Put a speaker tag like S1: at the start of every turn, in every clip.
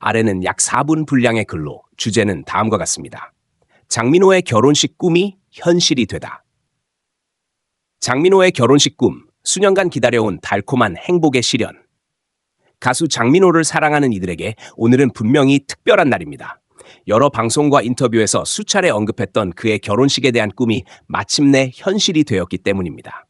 S1: 아래는 약 4분 분량의 글로 주제는 다음과 같습니다. 장민호의 결혼식 꿈이 현실이 되다. 장민호의 결혼식 꿈, 수년간 기다려온 달콤한 행복의 실현. 가수 장민호를 사랑하는 이들에게 오늘은 분명히 특별한 날입니다. 여러 방송과 인터뷰에서 수차례 언급했던 그의 결혼식에 대한 꿈이 마침내 현실이 되었기 때문입니다.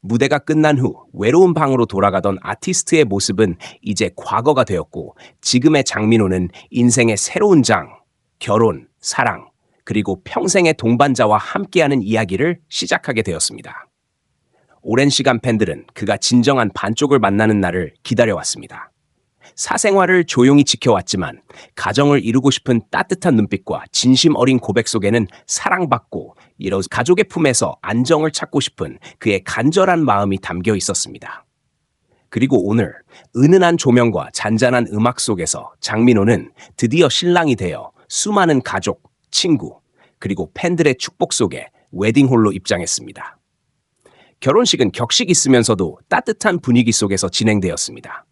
S1: 무대가 끝난 후 외로운 방으로 돌아가던 아티스트의 모습은 이제 과거가 되었고 지금의 장민호는 인생의 새로운 장, 결혼, 사랑, 그리고 평생의 동반자와 함께하는 이야기를 시작하게 되었습니다. 오랜 시간 팬들은 그가 진정한 반쪽을 만나는 날을 기다려왔습니다. 사생활을 조용히 지켜왔지만 가정을 이루고 싶은 따뜻한 눈빛과 진심 어린 고백 속에는 사랑받고 이런 가족의 품에서 안정을 찾고 싶은 그의 간절한 마음이 담겨 있었습니다. 그리고 오늘 은은한 조명과 잔잔한 음악 속에서 장민호는 드디어 신랑이 되어 수많은 가족, 친구, 그리고 팬들의 축복 속에 웨딩홀로 입장했습니다. 결혼식은 격식 있으면서도 따뜻한 분위기 속에서 진행되었습니다.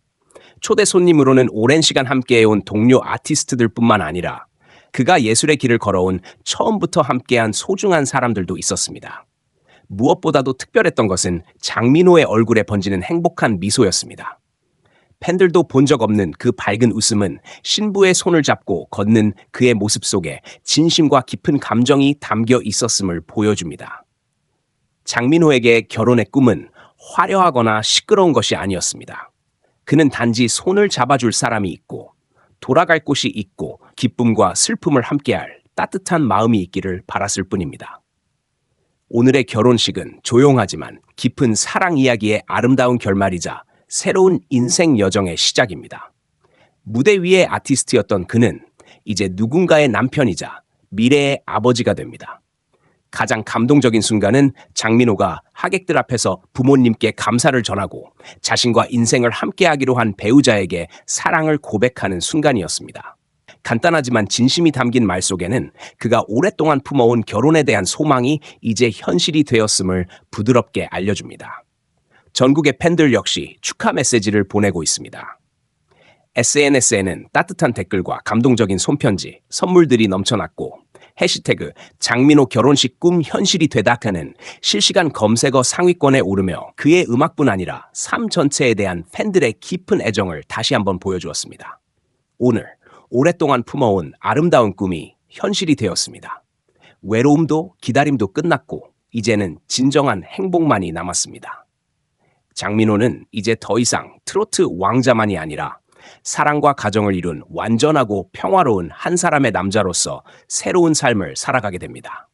S1: 초대 손님으로는 오랜 시간 함께해온 동료 아티스트들 뿐만 아니라 그가 예술의 길을 걸어온 처음부터 함께한 소중한 사람들도 있었습니다. 무엇보다도 특별했던 것은 장민호의 얼굴에 번지는 행복한 미소였습니다. 팬들도 본 적 없는 그 밝은 웃음은 신부의 손을 잡고 걷는 그의 모습 속에 진심과 깊은 감정이 담겨 있었음을 보여줍니다. 장민호에게 결혼의 꿈은 화려하거나 시끄러운 것이 아니었습니다. 그는 단지 손을 잡아줄 사람이 있고 돌아갈 곳이 있고 기쁨과 슬픔을 함께할 따뜻한 마음이 있기를 바랐을 뿐입니다. 오늘의 결혼식은 조용하지만 깊은 사랑 이야기의 아름다운 결말이자 새로운 인생 여정의 시작입니다. 무대 위의 아티스트였던 그는 이제 누군가의 남편이자 미래의 아버지가 됩니다. 가장 감동적인 순간은 장민호가 하객들 앞에서 부모님께 감사를 전하고 자신과 인생을 함께하기로 한 배우자에게 사랑을 고백하는 순간이었습니다. 간단하지만 진심이 담긴 말 속에는 그가 오랫동안 품어온 결혼에 대한 소망이 이제 현실이 되었음을 부드럽게 알려줍니다. 전국의 팬들 역시 축하 메시지를 보내고 있습니다. SNS에는 따뜻한 댓글과 감동적인 손편지, 선물들이 넘쳐났고 해시태그 장민호 결혼식 꿈 현실이 되다하는 실시간 검색어 상위권에 오르며 그의 음악뿐 아니라 삶 전체에 대한 팬들의 깊은 애정을 다시 한번 보여주었습니다. 오늘 오랫동안 품어온 아름다운 꿈이 현실이 되었습니다. 외로움도 기다림도 끝났고 이제는 진정한 행복만이 남았습니다. 장민호는 이제 더 이상 트로트 왕자만이 아니라 사랑과 가정을 이룬 완전하고 평화로운 한 사람의 남자로서 새로운 삶을 살아가게 됩니다.